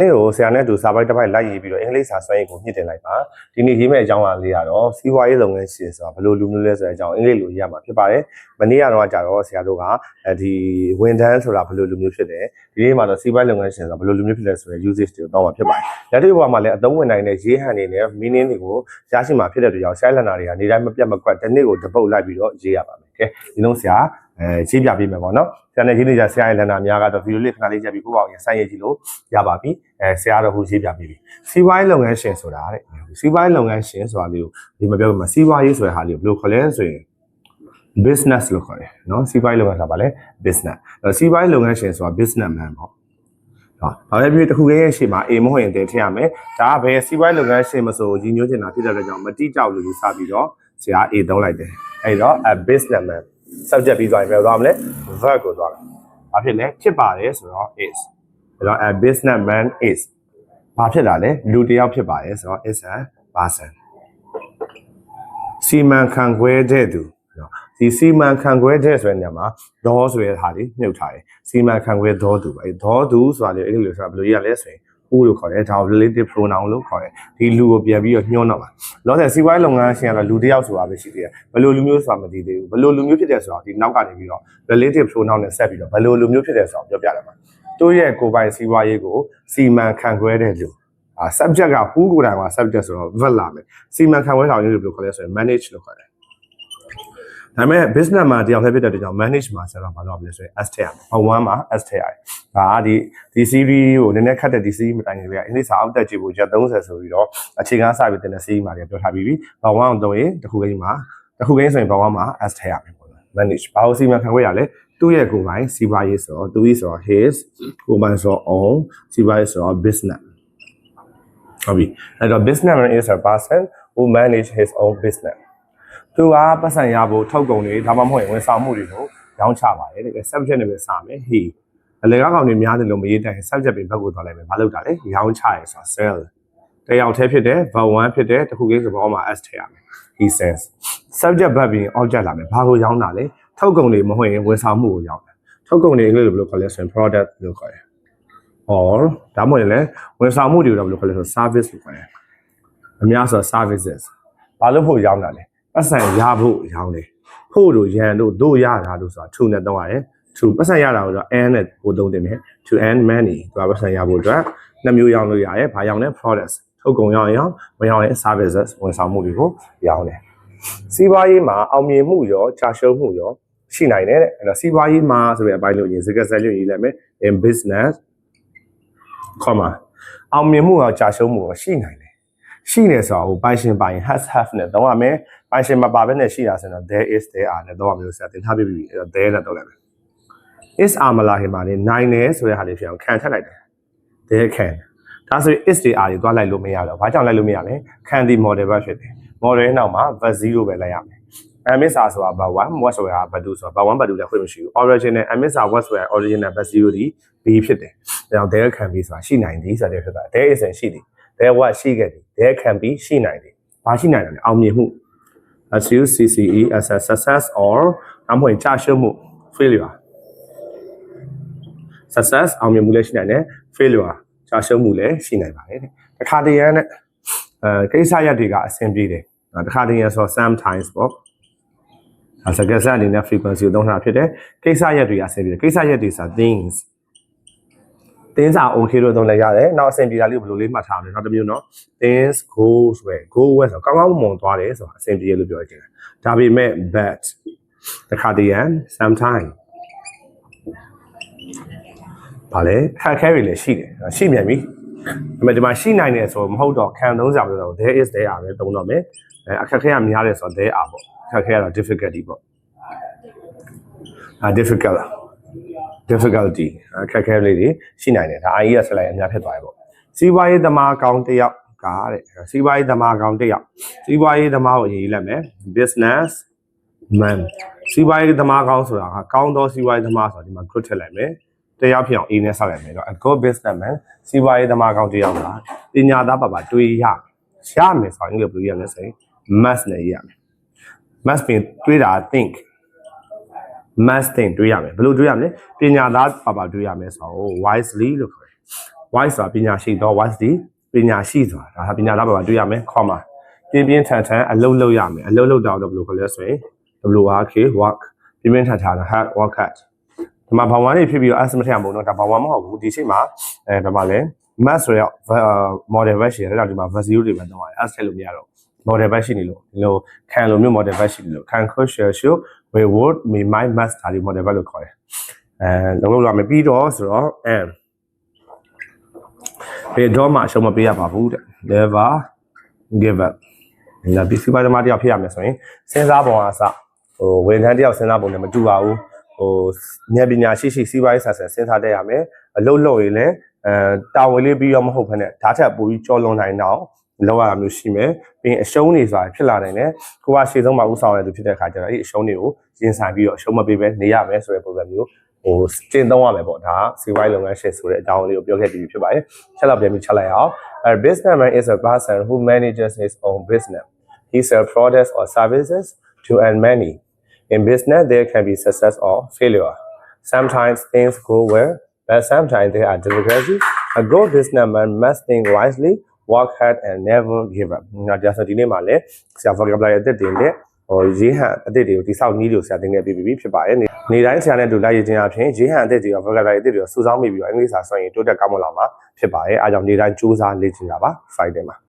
အဲ့ကိုဆရာနဲ့အတူစာပိုက်တစ်ပိုက်လိုက်ရေးပြီးတော့အင်္ဂလိပ်စာစွမ်းရည်ကိုမြင့်တင်လိုက်ပါဒီနေ့ရေးမယ့်အကြောင်းအရာလေးကတော့စီးပွားရေးလုပ်ငန်းရှင်ဆိုတာဘယ်လိုလူမျိုးလဲဆိုတဲ့အကြောင်းအင်္ဂလိပ်လိုရေးရမှာဖြစ်ပါတယ်မနေ့ကတော့ကြာတော့ဆရာတို့ကအဲဒီဝန်ထမ်းဆိုတာဘယ်လိုလူမျိုးဖြစ်တယ်ဒီနေ့မှာတော့စီးပွားရေးလုပ်ငန်းရှင်ဆိုတာဘယ်လိုလူမျိုးဖြစ်လဲဆိုတဲ့ usage တွေကိုတော့မှာဖြစ်ပါတယ်လက်တွေ့ဘဝမှာလည်းအသုံးဝင်နိုင်တဲ့ရေးဟန်တွေနဲ့ meaning တွေကိုရရှိမှာဖြစ်တဲ့အတွက်ကြောင့် share learner တွေကနေ့တိုင်းမပြတ်မကွက်တစ်နေ့ကိုတစ်ပုတ်လိုက်ပြီးတော့ရေးရပါမယ်ကဲဒီလုံးဆရာအဲရေးပြပေးမယ်ပေါ့နော်ဆရာနဲ့ရေးနေကြဆရာရဲ့ learner များကတော့ video လေးခဏလေးချက်ပြီးကိုယ့်ဘောင်ရင်စိုက်ရည်ကြည့်လို့ရပါပြီ အဲဆရာတော့ဟိုရေးပြပေးပြီစီးပွားရေးလုပ်ငန်းရှင်ဆိုတာတဲ့စီးပွားရေးလုပ်ငန်းရှင်ဆိုတာလေးကိုဒီမပြောဘူးမှာစီးပွားရေးဆိုတဲ့ဟာလေးကိုဘယ်လိုခေါ်လဲဆိုရင် business လို့ခေါ်တယ်နော်စီးပွားရေးလုပ်ငန်းဆိုတာဗာလဲ business အဲ့တော့စီးပွားရေးလုပ်ငန်းရှင်ဆိုတာ businessman ပေါ့ဟုတ်ဘာပဲဖြစ်ဖြစ်တစ်ခုရဲ့ရှေ့မှာ A မဟုတ်ရင်တည်ထည့်ရမယ်ဒါကဘယ်စီးပွားရေးလုပ်ငန်းရှင်မဆိုကြီးညွှန်းချင်တာဖြစ်တဲ့အတွက်ကြောင့်မတိကြောက်လို့ယူဆပြီးတော့ဆရာ A သုံးလိုက်တယ်အဲ့တော့ a businessman subject ပြီးသွားရင်ဘယ်လိုသွားမလဲ verb ကိုသွားတယ်ဘာဖြစ်လဲဖြစ်ပါတယ်ဆိုတော့ is အဲ့တော့ a businessman is ဘာဖြစ်လာလဲလူတစ်ယောက်ဖြစ်ပါတယ်ဆိုတော့ is a person စီမံခန့်ခွဲတဲ့သူနော်ဒီစီမံခန့်ခွဲတဲ့ဆိုတဲ့နေရာမှာဒေါဆိုတဲ့ဟာလေးမြုပ်ထားတယ်စီမံခန့်ခွဲဒေါသူအဲဒေါသူဆိုတာလေအဲ့ဒီလိုဆိုတာဘယ်လိုရရလဲဆိုရင်ဦးလို့ခေါ်တယ်ဒါကို relative pronoun လို့ခေါ်တယ်ဒီလူကိုပြန်ပြီးတော့ညှိုးတော့မှာလောဆယ်စီးပွားရေးလုပ်ငန်းရှင်ကတော့လူတစ်ယောက်ဆိုတာပဲရှိသေးတယ်ဘယ်လိုလူမျိုးဆိုတာမသိသေးဘူးဘယ်လိုလူမျိုးဖြစ်တယ်ဆိုတော့ဒီနောက်ကနေပြီးတော့ relative pronoun နဲ့ဆက်ပြီးတော့ဘယ်လိုလူမျိုးဖြစ်တယ်ဆိုတော့ပြောပြတယ်မှာ တို့ရဲ့ကိုယ်ပိုင်စီးပွားရေးကိုစီမံခန့်ခွဲတဲ့လူအာ subject က who ကိုယ်တိုင်မှာ subject ဆိုတော့ verb လာမယ်စီမံခန့်ခွဲတာမျိုးလို့ပြောခေါ်လဲဆိုရင် manage လို့ခေါ်တယ်ဒါပေမဲ့ business မှာတယောက်တည်းဖြစ်တဲ့အတွက်ကြောင့် manage မှာဆက်တော့ဘာလို့လဲဆိုရင် S ထည့်ရမယ်။ဘဝမှာ S ထည့်ရတယ်။ဒါကဒီဒီ series ကိုနည်းနည်းခတ်တဲ့ဒီ series မတိုင်ခင်လေးကအင်္ဂလိပ်စာအောက်တက်ကြည့်ဖို့ရက်30ဆိုပြီးတော့အခြေခံစပြီးတင်တဲ့ series မှာလည်းပြောထားပြီးပြီ။ဘဝအောင်တော့ရင်တစ်ခုကိန်းမှာတစ်ခုကိန်းဆိုရင်ဘဝမှာ S ထည့်ရမယ်ပေါ့နော် manage ဘာလို့စီမံခန့်ခွဲရလဲ သူ့ရဲ့ကိုယ်ပိုင်စီးပွားရေးဆိုတော့သူကြီးဆိုတော့ his ကိုယ်ပိုင်ဆိုတော့ own စီးပွားရေးဆိုတော့ business ဟုတ်ပြီအဲ့တော့ businessman is a person who manage his own business သူကပတ်စံရဖို့ထုတ်ကုန်တွေဒါမှမဟုတ်ရင်ဝန်ဆောင်မှုတွေကိုရောင်းချပါတယ်တကယ် subject နဲ့ပဲစမယ် he အလေကားကောင်တွေများတယ်လို့မရေးတိုင် subject ပြင်ဘက်ကိုသွားလိုက်မယ်မလုပ်တာလေရောင်းချရဲဆိုတာ sell တယောက်တည်းဖြစ်တယ် verb 1ဖြစ်တယ်တခုကိစ္စဘောမှာ s ထည့်ရမယ် he says subject verb ပြင် object လာမယ်ဘာကိုရောင်းတာလဲ ထုတ်ကုန်တွေမဟုတ်ရင်ဝန်ဆောင်မှုကိုရောင်းတယ်ထုတ်ကုန်တွေအင်္ဂလိပ်လိုဘယ်လိုခေါ်လဲဆိုရင် product လို့ခေါ်တယ် or ဒါမှမဟုတ်ရင်လည်းဝန်ဆောင်မှုတွေကိုတော့ဘယ်လိုခေါ်လဲဆို service လို့ခေါ်တယ်အများဆို services ဘာလို့ဖို့ရောင်းတာလဲပတ်စံရဖို့ရောင်းတယ်ဖို့တို့ရန်တို့တို့ရတာတို့ဆိုတာ true နဲ့တော့ရတယ် true ပတ်စံရတာကိုတော့ and နဲ့ကိုသုံးတင်မယ် to and money သူကပတ်စံရဖို့အတွက်နှစ်မျိုးရောင်းလို့ရတယ်ဘာရောင်းလဲ products ထုတ်ကုန်ရောင်းရင်ရောင်းမရောင်းရင် services ဝန်ဆောင်မှုတွေကိုရောင်းတယ်စီးပွားရေးမှာအောင်မြင်မှုရောကြာရှုံးမှုရော ရှိနိုင်တယ်တဲ့အဲ့တော့စီးပွားရေးမှာဆိုတဲ့အပိုင်းလို့ရင်စကားဆက်လို့ရေးလိုက်မယ် in business comma အောင်မြင်မှုရောကြာရှုံးမှုရောရှိနိုင်တယ်ရှိနေဆိုတော့ပိုင်ရှင်ပိုင် has have နဲ့တော့ရမယ်ပိုင်ရှင်မပါဘဲနဲ့ရှိတာဆိုတော့ there is there are နဲ့တော့မျိုးဆက်တင်ထားပြီးပြီအဲ့တော့ there နဲ့တော့လိုက်မယ် is are မလာခင်ပါလေနိုင်တယ်ဆိုတဲ့ဟာလေးဖြစ်အောင်ခံထက်လိုက်တယ် there can ဒါဆိုရင် is တွေ are တွေသွားလိုက်လို့မရတော့ဘာကြောင့်လိုက်လို့မရလဲခံဒီ model ပဲဖြစ်တယ် model ရဲ့နောက်မှာ verb 0ပဲလိုက်ရမယ် MSR ဆိုတာ verb 1 what ဆိုတာ verb 2ဆိုတာ verb 1 verb 2လည်းခွင့်မရှိဘူး original MSR what ဆိုတာ original verb 0ဒီ B ဖြစ်တယ်ဒါကြောင့် there can be ဆိုတာရှိနိုင်သည်ဆိုတဲ့ဖြစ်တာ there is ရှိသည် there what ရှိခဲ့သည် there can be ရှိနိုင်သည်ဘာရှိနိုင်တယ်လဲအောင်မြင်မှု as you CCE as a success or အမွေကြာရှုံးမှု failure success အောင်မြင်မှုလည်းရှိနိုင်တယ် failure ကြာရှုံးမှုလည်းရှိနိုင်ပါတယ်တဲ့တခါတရံနဲ့အဲကိစ္စရပ်တွေကအဆင်ပြေတယ်အဲတခါတရံဆိုတော့ sometimes ပေါ့အဲ စကားစအနေနဲ့ frequency ကိုသုံးတာဖြစ်တယ်ကိစ္စရပ်တွေကအဆင်ပြေတယ်ကိစ္စရပ်တွေဆိုတာ things things are okay လို့သုံးလိုက်ရတယ်နောက်အဆင်ပြေတာလေးကိုဘယ်လိုလေးမှတ်ထားမလဲနောက်တစ်မျိုးနော် things goes well go well ဆိုတော့ကောင်းကောင်းမွန်သွားတယ်ဆိုတာအဆင်ပြေလို့ပြောချင်တယ်ဒါပေမဲ့ but တခါတရံ sometime ဗာလဲခက်ခဲတွေလည်းရှိတယ်ရှိမြန်ပြီဒါပေမဲ့ဒီမှာရှိနိုင်တယ်ဆိုတော့မဟုတ်တော့ခံသုံးစရာမလိုတော့ there is there are ပဲသုံးတော့မယ်အဲအခက်ခဲကများတယ်ဆိုတော့ there are ပေါ့အ ခက်ခဲကတော့ difficulty ပေါ့အာ difficult difficulty အခက်ခဲလေးတွေရှိနိုင်တယ်ဒါ IE ကဆက်လိုက်အများဖြစ်သွားပြီပေါ့စီးပွားရေးသမားကောင်းတစ်ယောက်ကတဲ့စီးပွားရေးသမားကောင်းတစ်ယောက်စီးပွားရေးသမားကိုအရေးလက်မယ် business man စီးပွားရေးသမားကောင်းဆိုတာကကောင်းသောစီးပွားရေးသမားဆိုတာဒီမှာ good ထည့်လိုက်မယ်တရားဖြစ်အောင် A နဲ့ဆောက်လိုက်မယ်တော့ a good businessman စီးပွားရေးသမားကောင်းတစ်ယောက်ကပညာသားပါပါတွေးရရမယ်ဆိုရင်ဘယ်လိုရမလဲဆိုရင် must နဲ့ရမယ် must ပြင်တွေးတာ think must think တွေးရမယ်ဘယ်လိုတွေးရမလဲပညာသားပါပါတွေးရမယ်ဆိုတော့ wisely လို့ခေါ်တယ် wise ဆိုတာပညာရှိသော wise ဒီပညာရှိဆိုတာဒါဟာပညာသားဘာမှာတွေ့ရမယ် comma ပြင်းပြင်းထန်ထန်အလုပ်လုပ်ရမယ်အလုပ်လုပ်တာတော့ဘယ်လိုခေါ်လဲဆိုရင် WRK work ပြင်းပြင်းထန်ထန် hard work hard ဒီမှာဘာဝါနေဖြစ်ပြီးတော့ estimate ရမဟုတ်တော့ဒါဘာဝါမဟုတ်ဘူးဒီချိန်မှာအဲဘာမှလဲ mass ဆိုတော့ model batch ရှိတယ်အဲ့ဒါဒီမှာ value တွေပဲတော့ရတယ် as ထည့်လို့မရတော့ model batch ရှိနေလို့ဒီလိုခံလိုမျိုး model batch ရှိနေလို့ခံ crucial show we would me my mass ဒါဒီ model batch လို့ခေါ်တယ်အဲလုံးလုံးလာမယ်ပြီးတော့ဆိုတော့ m ဘယ်တော့မှအရှုံးမပေးရပါဘူးတဲ့ never give up ဒါဒီစီပါသမားတယောက်ဖြစ်ရမယ်ဆိုရင်စဉ်းစားပုံအားစဟိုဝန်ထမ်းတယောက်စဉ်းစားပုံနဲ့မတူပါဘူးဟိုဉာဏ်ပညာရှိရှိစီးပွားရေးဆန်ဆန်စဉ်းစားတတ်ရမယ်အလုပ်လုပ်ရင်လည်းအဲတာဝန်လေးပြီးတော့မဟုတ်ဘဲနဲ့ဓာတ်ထက်ပိုပြီးကြောလွန်နိုင်တော့ လောက်ရတာမျိုးရှိမယ်ပြီးရင်အရှုံးတွေဆိုတာဖြစ်လာနိုင်တယ်ကိုကရှေ့ဆုံးမှာဥဆောင်ရသူဖြစ်တဲ့အခါကျတော့အဲ့ဒီအရှုံးတွေကိုရင်ဆိုင်ပြီးတော့အရှုံးမပေးဘဲနေရမယ်ဆိုတဲ့ပုံစံမျိုးဟိုကျင့်သုံးရမယ်ပေါ့ဒါကစီးပွားရေးလုပ်ငန်းရှင်ဆိုတဲ့အကြောင်းလေးကိုပြောခဲ့ပြီးဖြစ်ပါတယ်ချက်တော့ပြန်ပြီးချက်လိုက်အောင် A businessman is a person who manages his own business he sells products or services to earn money in business there can be success or failure sometimes things go well but sometimes there are difficulties a good businessman must think wisely work hard and never give up ငါကြဆိုဒီနေ့မှာလည်းဆရာ vocabulary အသစ်တင်တဲ့ဟိုရေးဟန်အသစ်တွေကိုတိစောက်နည်းတွေကိုဆရာသင်ခဲ့ပြီးပြီဖြစ်ပါတယ်နေနေတိုင်းဆရာနဲ့အတူလိုက်ရခြင်းအပြင်ရေးဟန်အသစ်တွေရော vocabulary အသစ်တွေရောစုဆောင်းမိပြီးတော့အင်္ဂလိပ်စာဆိုရင်တိုးတက်ကောင်းမွန်လာမှာဖြစ်ပါတယ်အားကြောင့်နေတိုင်းစူးစမ်းလေ့ကျင့်ကြပါ Friday မှာ